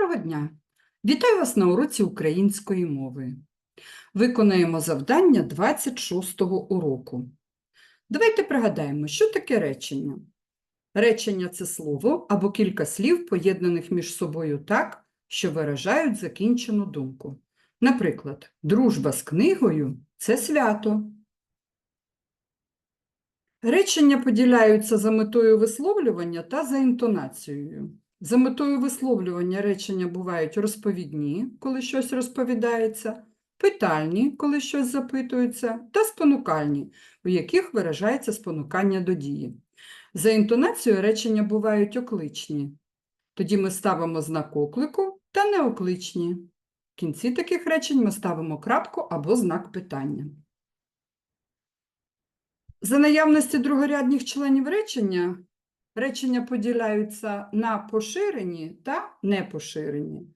Доброго дня! Вітаю вас на уроці української мови. Виконаємо завдання 26-го уроку. Давайте пригадаємо, що таке речення. Речення це слово або кілька слів, поєднаних між собою так, що виражають закінчену думку. Наприклад, дружба з книгою це свято. Речення поділяються за метою висловлювання та за інтонацією. За метою висловлювання речення бувають розповідні, коли щось розповідається, питальні, коли щось запитується, та спонукальні, у яких виражається спонукання до дії. За інтонацією речення бувають окличні. Тоді ми ставимо знак оклику та неокличні. В кінці таких речень ми ставимо крапку або знак питання. За наявності другорядних членів речення Речення поділяються на поширені та непоширені.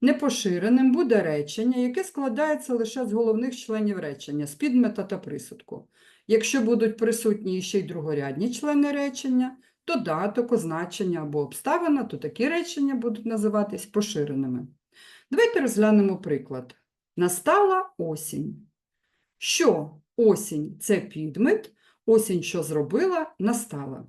Непоширеним буде речення, яке складається лише з головних членів речення, з підмета та присудку. Якщо будуть присутні ще й другорядні члени речення, додаток, означення або обставина, то такі речення будуть називатись поширеними. Давайте розглянемо приклад. Настала осінь. Що осінь це підмет, осінь, що зробила, настала.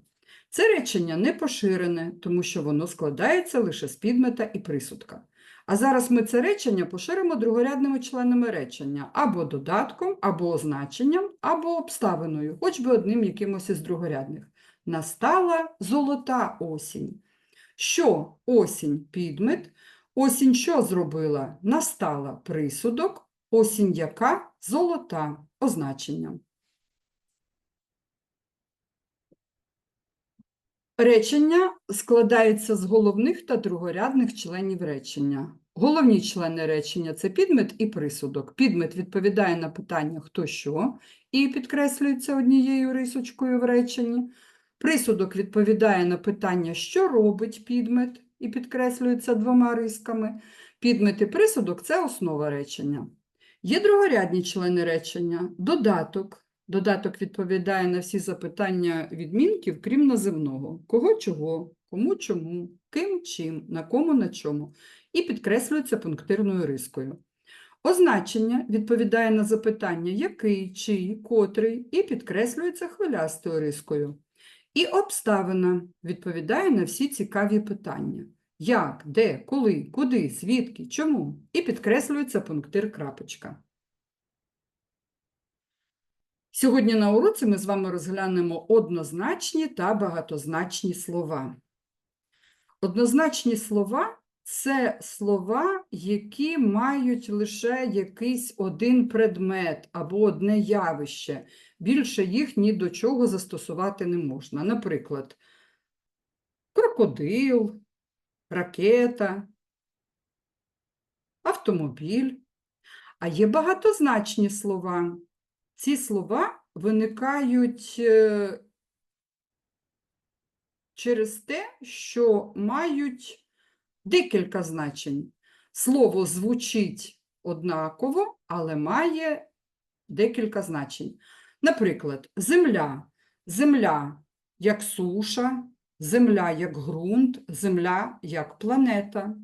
Це речення не поширене, тому що воно складається лише з підмета і присудка. А зараз ми це речення поширимо другорядними членами речення або додатком, або означенням, або обставиною, хоч би одним якимось із другорядних. Настала золота осінь. Що осінь підмет? Осінь що зробила? Настала присудок, осінь яка золота означенням. Речення складається з головних та другорядних членів речення. Головні члени речення це підмет і присудок. Підмет відповідає на питання хто що і підкреслюється однією рисочкою в реченні. Присудок відповідає на питання, що робить підмет, і підкреслюється двома рисками. Підмет і присудок це основа речення. Є другорядні члени речення, додаток. Додаток відповідає на всі запитання відмінків, крім наземного. Кого чого, кому чому, ким чим, на кому на чому. І підкреслюється пунктирною рискою. Означення відповідає на запитання який, чий, котрий, і підкреслюється хвилястою рискою. І обставина відповідає на всі цікаві питання. Як, де, коли, куди, звідки, чому, і підкреслюється пунктир крапочка. Сьогодні на уроці ми з вами розглянемо однозначні та багатозначні слова. Однозначні слова це слова, які мають лише якийсь один предмет або одне явище. Більше їх ні до чого застосувати не можна. Наприклад, крокодил, ракета, автомобіль. А є багатозначні слова. Ці слова виникають е, через те, що мають декілька значень. Слово звучить однаково, але має декілька значень. Наприклад, земля. Земля як суша, земля як ґрунт, земля як планета.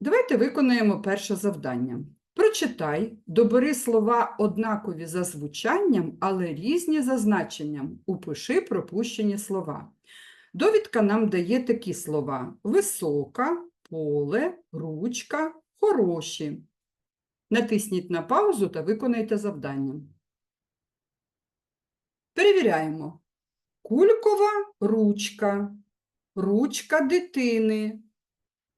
Давайте виконаємо перше завдання. Прочитай, добери слова однакові за звучанням, але різні за значенням. Упиши пропущені слова. Довідка нам дає такі слова: висока, поле, ручка, хороші. Натисніть на паузу та виконайте завдання. Перевіряємо. Кулькова ручка, ручка дитини,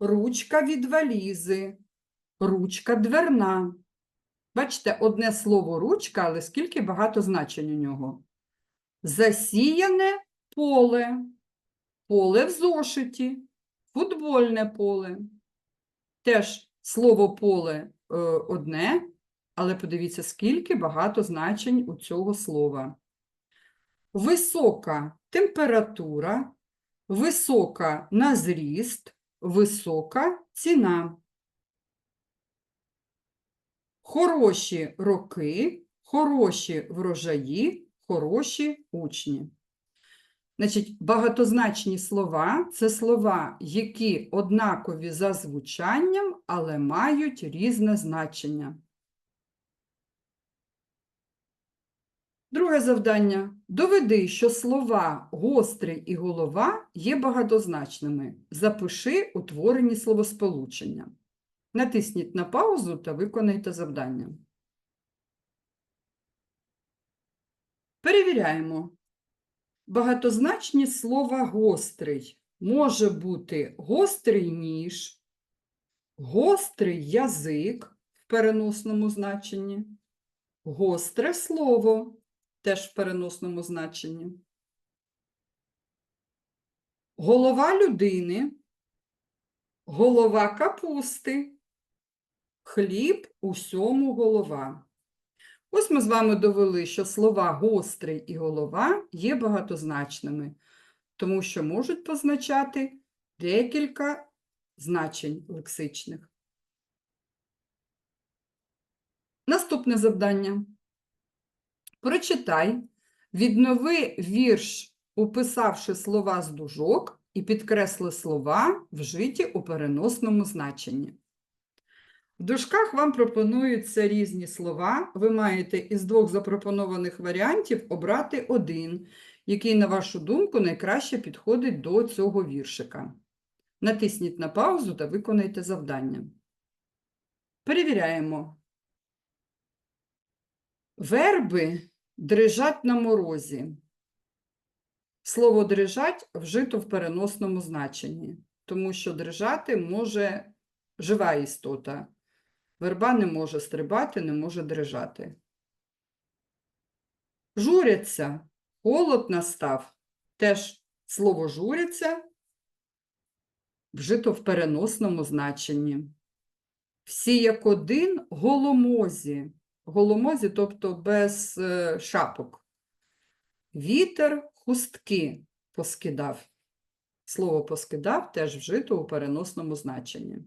ручка від валізи, ручка дверна. Бачите, одне слово ручка, але скільки багато значень у нього. Засіяне поле, поле в зошиті, футбольне поле. Теж слово поле е, одне, але подивіться, скільки багато значень у цього слова. Висока температура, висока на зріст, висока ціна. Хороші роки, хороші врожаї, хороші учні. Значить, багатозначні слова це слова, які однакові за звучанням, але мають різне значення. Друге завдання. Доведи, що слова гострий і голова є багатозначними. Запиши утворені словосполучення. Натисніть на паузу та виконайте завдання. Перевіряємо. Багатозначні слова гострий може бути гострий ніж, гострий язик в переносному значенні, гостре слово теж в переносному значенні, голова людини, голова капусти, хліб усьому голова. Ось ми з вами довели, що слова гострий і голова є багатозначними, тому що можуть позначати декілька значень лексичних. Наступне завдання. Прочитай, віднови вірш, уписавши слова з дужок, і підкресли слова, вжиті у переносному значенні. В дужках вам пропонуються різні слова. Ви маєте із двох запропонованих варіантів обрати один, який, на вашу думку, найкраще підходить до цього віршика. Натисніть на паузу та виконайте завдання. Перевіряємо. Верби дрижать на морозі. Слово дрижать вжито в переносному значенні, тому що дрижати може жива істота. Верба не може стрибати, не може дрижати. Журяться, холод настав. Теж слово журяться вжито в переносному значенні. Всі як один голомозі. Голомозі, тобто без е, шапок. Вітер хустки поскидав. Слово поскидав теж вжито у переносному значенні.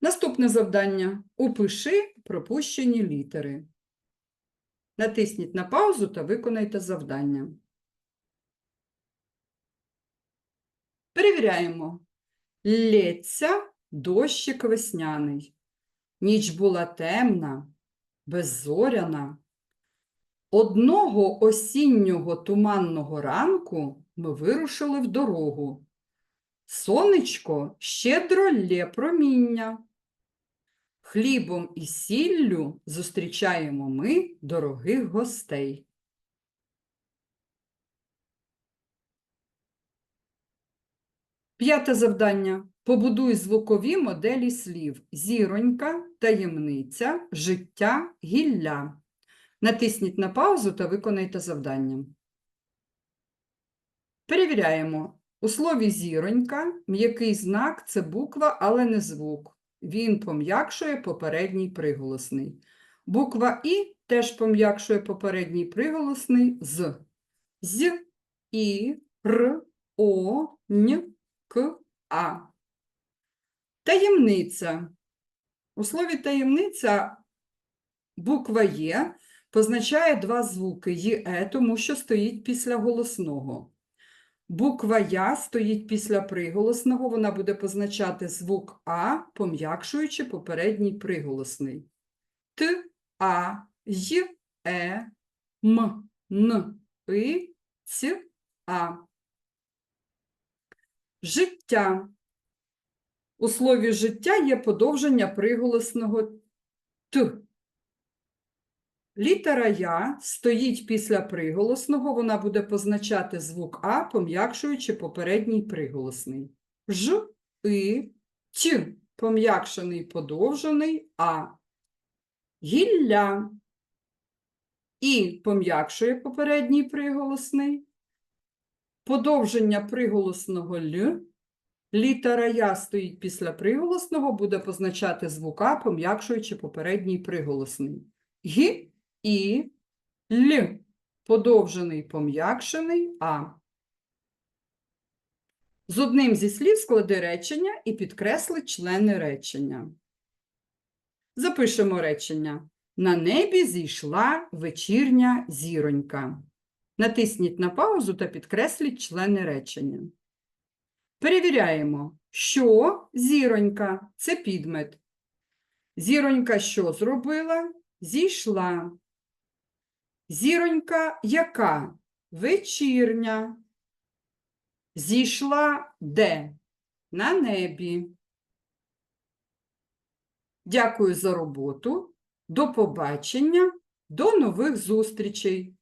Наступне завдання. Упиши пропущені літери. Натисніть на паузу та виконайте завдання. Перевіряємо. Лється дощик весняний. Ніч була темна, беззоряна. Одного осіннього туманного ранку ми вирушили в дорогу. Сонечко щедро лє проміння. Хлібом і сіллю зустрічаємо ми дорогих гостей. П'яте завдання. Побудуй звукові моделі слів зіронька, таємниця, життя, гілля. Натисніть на паузу та виконайте завдання. Перевіряємо. У слові зіронька м'який знак це буква, але не звук. Він пом'якшує попередній приголосний. Буква І теж пом'якшує попередній приголосний з. З, І, Р, О, Н, К, А. Таємниця. У слові таємниця буква Є позначає два звуки ЄЕ, тому що стоїть після голосного. Буква Я стоїть після приголосного, вона буде позначати звук А, пом'якшуючи попередній приголосний. Т, А, Й, Е, М, Н, И, Ц, А. Життя. У слові життя є подовження приголосного Т. Літера Я стоїть після приголосного, вона буде позначати звук А, пом'якшуючи попередній приголосний. Ж, И, Т, пом'якшений подовжений А. Гілля. І пом'якшує попередній приголосний. Подовження приголосного Л. Літера Я стоїть після приголосного, буде позначати звук А, пом'якшуючи попередній приголосний. Г, І, Л. Подовжений, пом'якшений А. З одним зі слів склади речення і підкресли члени речення. Запишемо речення. На небі зійшла вечірня зіронька. Натисніть на паузу та підкресліть члени речення. Перевіряємо, що зіронька це підмет. Зіронька що зробила? Зійшла. Зіронька яка? Вечірня. Зійшла де? На небі. Дякую за роботу. До побачення. До нових зустрічей.